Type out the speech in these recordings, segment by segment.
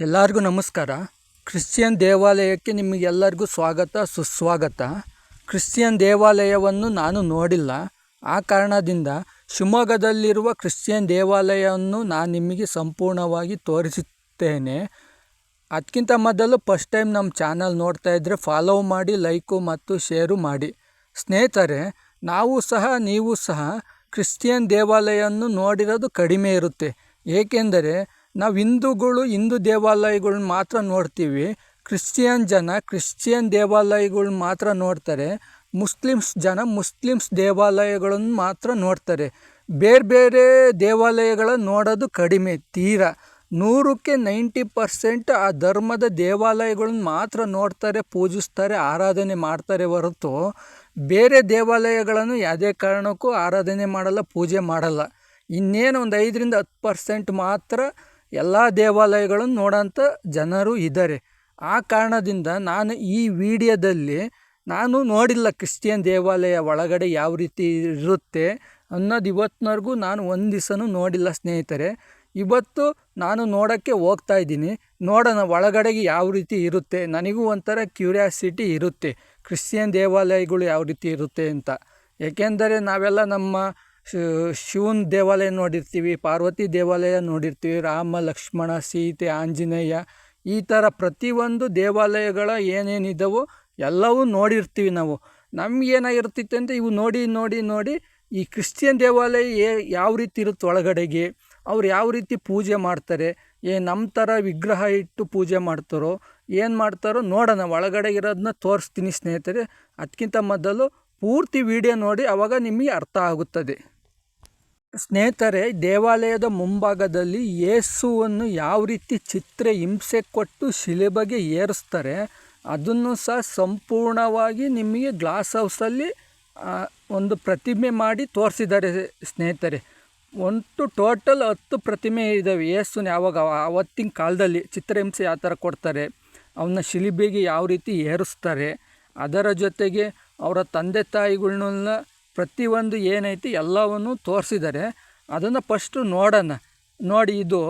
ಎಲ್ಲರಿಗೂ ನಮಸ್ಕಾರ. ಕ್ರಿಶ್ಚಿಯನ್ ದೇವಾಲಯಕ್ಕೆ ನಿಮಗೆಲ್ಲರಿಗೂ ಸ್ವಾಗತ, ಸುಸ್ವಾಗತ. ಕ್ರಿಶ್ಚಿಯನ್ ದೇವಾಲಯವನ್ನು ನಾನು ನೋಡಿಲ್ಲ. ಆ ಕಾರಣದಿಂದ ಶಿವಮೊಗ್ಗದಲ್ಲಿರುವ ಕ್ರಿಶ್ಚಿಯನ್ ದೇವಾಲಯವನ್ನು ನಾನು ನಿಮಗೆ ಸಂಪೂರ್ಣವಾಗಿ ತೋರಿಸುತ್ತೇನೆ. ಅದಕ್ಕಿಂತ ಮೊದಲು ಫಸ್ಟ್ ಟೈಮ್ ನಮ್ಮ ಚಾನಲ್ ನೋಡ್ತಾ ಇದ್ದರೆ ಫಾಲೋ ಮಾಡಿ, ಲೈಕು ಮತ್ತು ಶೇರು ಮಾಡಿ. ಸ್ನೇಹಿತರೆ, ನಾವು ಸಹ, ನೀವು ಸಹ ಕ್ರಿಶ್ಚಿಯನ್ ದೇವಾಲಯವನ್ನು ನೋಡಿರೋದು ಕಡಿಮೆ ಇರುತ್ತೆ. ಏಕೆಂದರೆ ನಾವು ಹಿಂದೂಗಳು, ಹಿಂದೂ ದೇವಾಲಯಗಳ್ನ ಮಾತ್ರ ನೋಡ್ತೀವಿ. ಕ್ರಿಶ್ಚಿಯನ್ ಜನ ಕ್ರಿಶ್ಚಿಯನ್ ದೇವಾಲಯಗಳ್ನ ಮಾತ್ರ ನೋಡ್ತಾರೆ. ಮುಸ್ಲಿಮ್ಸ್ ಜನ ಮುಸ್ಲಿಮ್ಸ್ ದೇವಾಲಯಗಳನ್ನು ಮಾತ್ರ ನೋಡ್ತಾರೆ. ಬೇರೆ ಬೇರೆ ದೇವಾಲಯಗಳನ್ನು ನೋಡೋದು ಕಡಿಮೆ, ತೀರ. ನೂರಕ್ಕೆ ನೈಂಟಿ ಪರ್ಸೆಂಟ್ ಆ ಧರ್ಮದ ದೇವಾಲಯಗಳನ್ನ ಮಾತ್ರ ನೋಡ್ತಾರೆ, ಪೂಜಿಸ್ತಾರೆ, ಆರಾಧನೆ ಮಾಡ್ತಾರೆ ಹೊರತು ಬೇರೆ ದೇವಾಲಯಗಳನ್ನು ಯಾವುದೇ ಕಾರಣಕ್ಕೂ ಆರಾಧನೆ ಮಾಡಲ್ಲ, ಪೂಜೆ ಮಾಡಲ್ಲ. ಇನ್ನೇನು ಒಂದು ಐದರಿಂದ ಹತ್ತು ಪರ್ಸೆಂಟ್ ಮಾತ್ರ ಎಲ್ಲ ದೇವಾಲಯಗಳನ್ನು ನೋಡೋಂಥ ಜನರು ಇದ್ದಾರೆ ಆ ಕಾರಣದಿಂದ ನಾನು ಈ ವಿಡಿಯೋದಲ್ಲಿ ನಾನು ನೋಡಿಲ್ಲ ಕ್ರಿಶ್ಚಿಯನ್ ದೇವಾಲಯ ಒಳಗಡೆ ಯಾವ ರೀತಿ ಇರುತ್ತೆ ಅನ್ನೋದು ಇವತ್ತಿನವರೆಗೂ ನಾನು ಒಂದು ದಿವಸನೂ ನೋಡಿಲ್ಲ ಸ್ನೇಹಿತರೆ. ಇವತ್ತು ನಾನು ನೋಡೋಕ್ಕೆ ಹೋಗ್ತಾ ಇದ್ದೀನಿ. ನೋಡೋಣ ಒಳಗಡೆಗೆ ಯಾವ ರೀತಿ ಇರುತ್ತೆ. ನನಗೂ ಒಂಥರ ಕ್ಯೂರಿಯಾಸಿಟಿ ಇರುತ್ತೆ. ಕ್ರಿಶ್ಚಿಯನ್ ದೇವಾಲಯಗಳು ಯಾವ ರೀತಿ ಇರುತ್ತೆ ಅಂತ. ಏಕೆಂದರೆ ನಾವೆಲ್ಲ ನಮ್ಮ ಶಿವನ ದೇವಾಲಯ ನೋಡಿರ್ತೀವಿ, ಪಾರ್ವತಿ ದೇವಾಲಯ ನೋಡಿರ್ತೀವಿ, ರಾಮ, ಲಕ್ಷ್ಮಣ, ಸೀತೆ, ಆಂಜನೇಯ, ಈ ಥರ ಪ್ರತಿಯೊಂದು ದೇವಾಲಯಗಳ ಏನೇನಿದ್ದಾವೋ ಎಲ್ಲವೂ ನೋಡಿರ್ತೀವಿ ನಾವು. ನಮಗೇನಾಗಿರ್ತಿತ್ತು ಅಂದರೆ ಇವು ನೋಡಿ ನೋಡಿ ನೋಡಿ ಈ ಕ್ರಿಶ್ಚಿಯನ್ ದೇವಾಲಯ ಏ, ಯಾವ ರೀತಿ ಇರುತ್ತೆ ಒಳಗಡೆಗೆ, ಅವ್ರು ಯಾವ ರೀತಿ ಪೂಜೆ ಮಾಡ್ತಾರೆ, ಏ, ನಮ್ಮ ಥರ ವಿಗ್ರಹ ಇಟ್ಟು ಪೂಜೆ ಮಾಡ್ತಾರೋ, ಏನು ಮಾಡ್ತಾರೋ ನೋಡೋಣ, ಒಳಗಡೆ ಇರೋದನ್ನ ತೋರಿಸ್ತೀನಿ ಸ್ನೇಹಿತರೆ. ಅದಕ್ಕಿಂತ ಮೊದಲು ಪೂರ್ತಿ ವಿಡಿಯೋ ನೋಡಿ ಆವಾಗ ನಿಮಗೆ ಅರ್ಥ ಆಗುತ್ತದೆ. ಸ್ನೇಹಿತರೆ, ದೇವಾಲಯದ ಮುಂಭಾಗದಲ್ಲಿ ಯೇಸುವನ್ನು ಯಾವ ರೀತಿ ಚಿತ್ರ ಹಿಂಸೆ ಕೊಟ್ಟು ಶಿಲೆಬಗೆ ಏರಿಸ್ತಾರೆ, ಅದನ್ನು ಸಹ ಸಂಪೂರ್ಣವಾಗಿ ನಿಮಗೆ ಗ್ಲಾಸ್ ಹೌಸಲ್ಲಿ ಒಂದು ಪ್ರತಿಮೆ ಮಾಡಿ ತೋರಿಸಿದ್ದಾರೆ ಸ್ನೇಹಿತರೆ. ಒಂದು ಟೋಟಲ್ ಹತ್ತು ಪ್ರತಿಮೆ ಇದ್ದಾವೆ ಯೇಸುನ ಯಾವಾಗ ಆವತ್ತಿನ ಕಾಲದಲ್ಲಿ ಚಿತ್ರಹಿಂಸೆ ಯಾವ ಥರ ಕೊಡ್ತಾರೆ, ಅವನ್ನ ಶಿಲಿಬೆಗೆ ಯಾವ ರೀತಿ ಏರಿಸ್ತಾರೆ, ಅದರ ಜೊತೆಗೆ ಅವರ ತಂದೆ ತಾಯಿಗಳನ್ನ ಪ್ರತಿಯೊಂದು ಏನೈತಿ ಎಲ್ಲವನ್ನು ತೋರಿಸಿದ್ದಾರೆ. ಅದನ್ನು ಫಸ್ಟು ನೋಡೋಣ. ನೋಡಿ ಇದು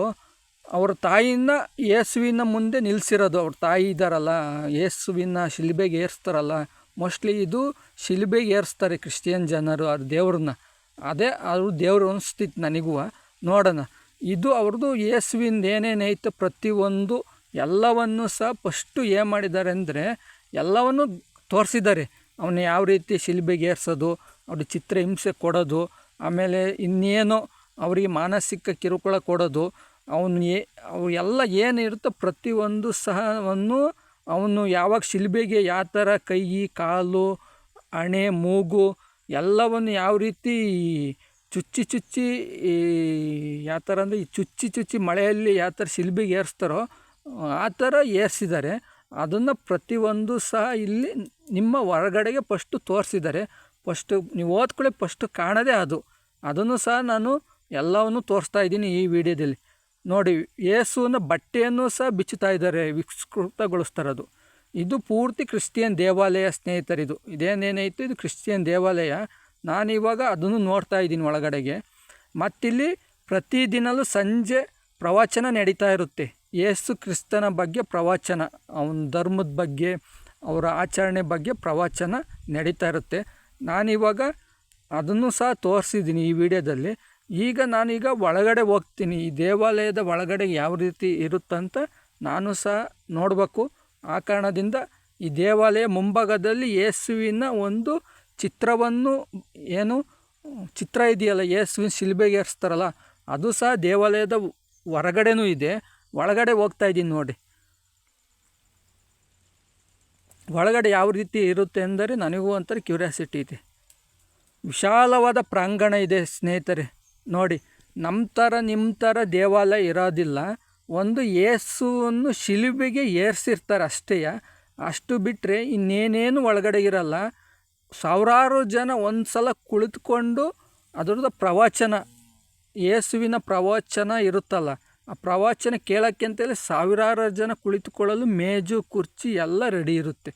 ಅವ್ರ ತಾಯಿನ ಯೇಸುವಿನ ಮುಂದೆ ನಿಲ್ಲಿಸಿರೋದು ಅವ್ರ ತಾಯಿ ಇದ್ದಾರಲ್ಲ, ಯೇಸುವಿನ ಶಿಲ್ಬೆಗೆ ಏರಿಸ್ತಾರಲ್ಲ. ಮೋಸ್ಟ್ಲಿ ಇದು ಶಿಲ್ಬೆಗೆ ಏರಿಸ್ತಾರೆ ಕ್ರಿಶ್ಚಿಯನ್ ಜನರು, ಅದು ದೇವ್ರನ್ನ. ಅದೇ ಅವರು ದೇವ್ರು ಅನಿಸ್ತಿತ್ತು ನನಗೂ. ನೋಡೋಣ. ಇದು ಅವ್ರದ್ದು ಯೇಸುವಿಂದ ಏನೇನೈತೆ ಪ್ರತಿಯೊಂದು ಎಲ್ಲವನ್ನು ಸಹ ಫಸ್ಟು ಏನು ಮಾಡಿದ್ದಾರೆ ಅಂದರೆ ಎಲ್ಲವನ್ನು ತೋರಿಸಿದ್ದಾರೆ. ಅವನು ಯಾವ ರೀತಿ ಶಿಲ್ಬೆಗೆ ಏರಿಸೋದು ಅವ್ರಿಗೆ ಚಿತ್ರ ಹಿಂಸೆ ಕೊಡೋದು, ಆಮೇಲೆ ಇನ್ನೇನು ಅವರಿಗೆ ಮಾನಸಿಕ ಕಿರುಕುಳ ಕೊಡೋದು, ಅವನು ಏ, ಅವು ಎಲ್ಲ ಏನಿರುತ್ತೋ ಪ್ರತಿಯೊಂದು ಸಹವನ್ನು ಅವನು ಯಾವಾಗ ಶಿಲ್ಬೆಗೆ ಯಾವ ಥರ ಕೈ, ಕಾಲು, ಹಣೆ, ಮೂಗು ಎಲ್ಲವನ್ನು ಯಾವ ರೀತಿ ಚುಚ್ಚಿ ಚುಚ್ಚಿ ಯಾವ ಥರ ಅಂದರೆ ಈ ಚುಚ್ಚಿ ಚುಚ್ಚಿ ಮಳೆಯಲ್ಲಿ ಯಾವ ಥರ ಶಿಲ್ಬಿಗೆ ಏರಿಸ್ತಾರೋ ಆ ಥರ ಏರಿಸಿದ್ದಾರೆ. ಅದನ್ನು ಪ್ರತಿಯೊಂದು ಸಹ ಇಲ್ಲಿ ನಿಮ್ಮ ಹೊರಗಡೆಗೆ ಫಸ್ಟು ತೋರಿಸಿದ್ದಾರೆ. ಫಸ್ಟು, ನೀವು ಓದ್ಕೊಳ್ಳಿ ಫಸ್ಟು ಕಾಣೋದೇ ಅದು. ಅದನ್ನು ಸಹ ನಾನು ಎಲ್ಲವನ್ನು ತೋರಿಸ್ತಾ ಇದ್ದೀನಿ ಈ ವಿಡಿಯೋದಲ್ಲಿ. ನೋಡಿ ಯೇಸುವಿನ ಬಟ್ಟೆಯನ್ನು ಸಹ ಬಿಚ್ಚುತ್ತಾ ಇದ್ದಾರೆ ವಿಸ್ಕೃತಗೊಳಿಸ್ತಾರದು ಇದು ಪೂರ್ತಿ ಕ್ರಿಶ್ಚಿಯನ್ ದೇವಾಲಯ ಸ್ನೇಹಿತರಿದು. ಇದೇನೇನೈತು? ಇದು ಕ್ರಿಶ್ಚಿಯನ್ ದೇವಾಲಯ. ನಾನಿವಾಗ ಅದನ್ನು ನೋಡ್ತಾ ಇದ್ದೀನಿ ಒಳಗಡೆಗೆ. ಮತ್ತಿಲ್ಲಿ ಪ್ರತಿದಿನಲೂ ಸಂಜೆ ಪ್ರವಚನ ನಡೀತಾ ಇರುತ್ತೆ. ಯೇಸು ಕ್ರಿಸ್ತನ ಬಗ್ಗೆ ಪ್ರವಚನ, ಅವನ ಧರ್ಮದ ಬಗ್ಗೆ, ಅವರ ಆಚರಣೆ ಬಗ್ಗೆ ಪ್ರವಚನ ನಡೀತಾ ಇರುತ್ತೆ. ನಾನಿವಾಗ ಅದನ್ನು ಸಹ ತೋರಿಸಿದ್ದೀನಿ ಈ ವಿಡಿಯೋದಲ್ಲಿ. ಈಗ ನಾನೀಗ ಒಳಗಡೆ ಹೋಗ್ತೀನಿ. ಈ ದೇವಾಲಯದ ಒಳಗಡೆ ಯಾವ ರೀತಿ ಇರುತ್ತಂತ ನಾನು ಸಹ ನೋಡಬೇಕು. ಆ ಕಾರಣದಿಂದ ಈ ದೇವಾಲಯ ಮುಂಭಾಗದಲ್ಲಿ ಯೇಸುವಿನ ಒಂದು ಚಿತ್ರವನ್ನು ಏನು ಚಿತ್ರ ಇದೆಯಲ್ಲ, ಯೇಸುವಿನ ಶಿಲ್ಬೆಗೆ ಏರಿಸ್ತಾರಲ್ಲ, ಅದು ಸಹ ದೇವಾಲಯದ ಹೊರಗಡೆನೂ ಇದೆ. ಒಳಗಡೆ ಹೋಗ್ತಾ ಇದ್ದೀನಿ ನೋಡಿ. ಒಳಗಡೆ ಯಾವ ರೀತಿ ಇರುತ್ತೆ ಅಂದರೆ ನನಗೂ ಒಂಥರ ಕ್ಯೂರಿಯಾಸಿಟಿ ಇದೆ. ವಿಶಾಲವಾದ ಪ್ರಾಂಗಣ ಇದೆ ಸ್ನೇಹಿತರೆ. ನೋಡಿ ನಮ್ಮ ಥರ ನಿಮ್ಮ ಥರ ದೇವಾಲಯ ಇರೋದಿಲ್ಲ. ಒಂದು ಏಸುವನ್ನು ಶಿಲುಬೆಗೆ ಏರಿಸಿರ್ತಾರೆ ಅಷ್ಟೇ. ಅಷ್ಟು ಬಿಟ್ಟರೆ ಇನ್ನೇನೇನು ಒಳಗಡೆ ಇರಲ್ಲ. ಸಾವಿರಾರು ಜನ ಒಂದು ಸಲ ಕುಳಿತುಕೊಂಡು ಅದರದ್ದು ಪ್ರವಚನ ಯೇಸುವಿನ ಪ್ರವಚನ ಇರುತ್ತಲ್ಲ. ಆ ಪ್ರವಚನ ಕೇಳೋಕ್ಕೆ ಅಂತೇಳಿ ಸಾವಿರಾರು ಜನ ಕುಳಿತುಕೊಳ್ಳಲು ಮೇಜು, ಕುರ್ಚಿ ಎಲ್ಲ ರೆಡಿ ಇರುತ್ತೆ.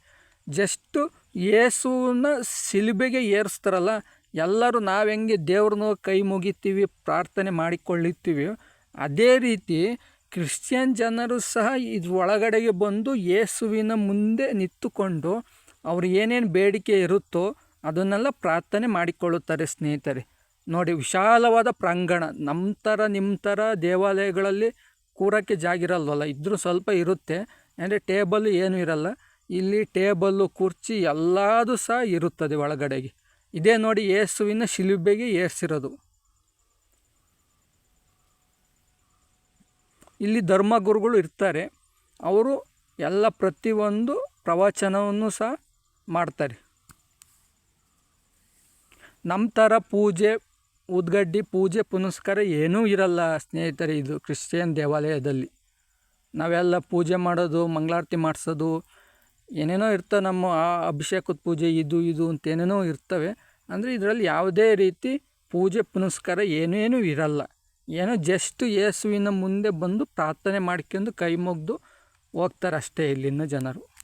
ಜಸ್ಟು ಯೇಸುವನ್ನ ಶಿಲುಬೆಗೆ ಏರಿಸ್ತಾರಲ್ಲ, ಎಲ್ಲರೂ ನಾವು ಹೆಂಗೆ ದೇವ್ರನ್ನ ಕೈ ಮುಗಿತೀವಿ, ಪ್ರಾರ್ಥನೆ ಮಾಡಿಕೊಳ್ಳುತ್ತೀವಿ, ಅದೇ ರೀತಿ ಕ್ರಿಶ್ಚಿಯನ್ ಜನರು ಸಹ ಇದು ಒಳಗಡೆಗೆ ಬಂದು ಯೇಸುವಿನ ಮುಂದೆ ನಿಂತುಕೊಂಡು ಅವ್ರು ಏನೇನು ಬೇಡಿಕೆ ಇರುತ್ತೋ ಅದನ್ನೆಲ್ಲ ಪ್ರಾರ್ಥನೆ ಮಾಡಿಕೊಳ್ಳುತ್ತಾರೆ ಸ್ನೇಹಿತರೆ. ನೋಡಿ, ವಿಶಾಲವಾದ ಪ್ರಾಂಗಣ. ನಮ್ಮ ಥರ ನಿಮ್ಮ ಥರ ದೇವಾಲಯಗಳಲ್ಲಿ ಕೂರಕ್ಕೆ ಜಾಗಿರಲ್ವಲ್ಲ ಇದ್ದರೂ ಸ್ವಲ್ಪ ಇರುತ್ತೆ. ಅಂದರೆ ಟೇಬಲ್ ಏನೂ ಇರಲ್ಲ. ಇಲ್ಲಿ ಟೇಬಲ್ಲು ಕುರ್ಚಿ ಎಲ್ಲದೂ ಸಹ ಇರುತ್ತದೆ ಒಳಗಡೆಗೆ. ಇದೇ ನೋಡಿ ಯೇಸುವಿನ ಶಿಲುಬೆಗೆ ಏರ್ಸಿರೋದು. ಇಲ್ಲಿ ಧರ್ಮಗುರುಗಳು ಇರ್ತಾರೆ. ಅವರು ಎಲ್ಲ ಪ್ರತಿಯೊಂದು ಪ್ರವಚನವನ್ನು ಸಹ ಮಾಡ್ತಾರೆ. ನಮ್ಮ ಥರ ಪೂಜೆ ಉದ್ಗಡ್ಡಿ ಪೂಜೆ ಪುನಸ್ಕಾರ ಏನೂ ಇರಲ್ಲ ಸ್ನೇಹಿತರೆ, ಇದು ಕ್ರಿಶ್ಚಿಯನ್ ದೇವಾಲಯದಲ್ಲಿ. ನಾವೆಲ್ಲ ಪೂಜೆ ಮಾಡೋದು, ಮಂಗಳಾರತಿ ಮಾಡಿಸೋದು, ಏನೇನೋ ಇರ್ತವೆ ನಮ್ಮ ಆ ಅಭಿಷೇಕದ ಪೂಜೆ, ಇದು ಇದು ಅಂತ ಏನೇನೋ ಇರ್ತವೆ. ಅಂದರೆ ಇದರಲ್ಲಿ ಯಾವುದೇ ರೀತಿ ಪೂಜೆ ಪುನಸ್ಕಾರ ಏನೇನೂ ಇರಲ್ಲ. ಏನೋ ಜಸ್ಟ್ ಯೇಸುವಿನ ಮುಂದೆ ಬಂದು ಪ್ರಾರ್ಥನೆ ಮಾಡ್ಕೊಂಡು ಕೈ ಮುಗಿದು ಹೋಗ್ತಾರೆ ಅಷ್ಟೇ ಇಲ್ಲಿನ ಜನರು.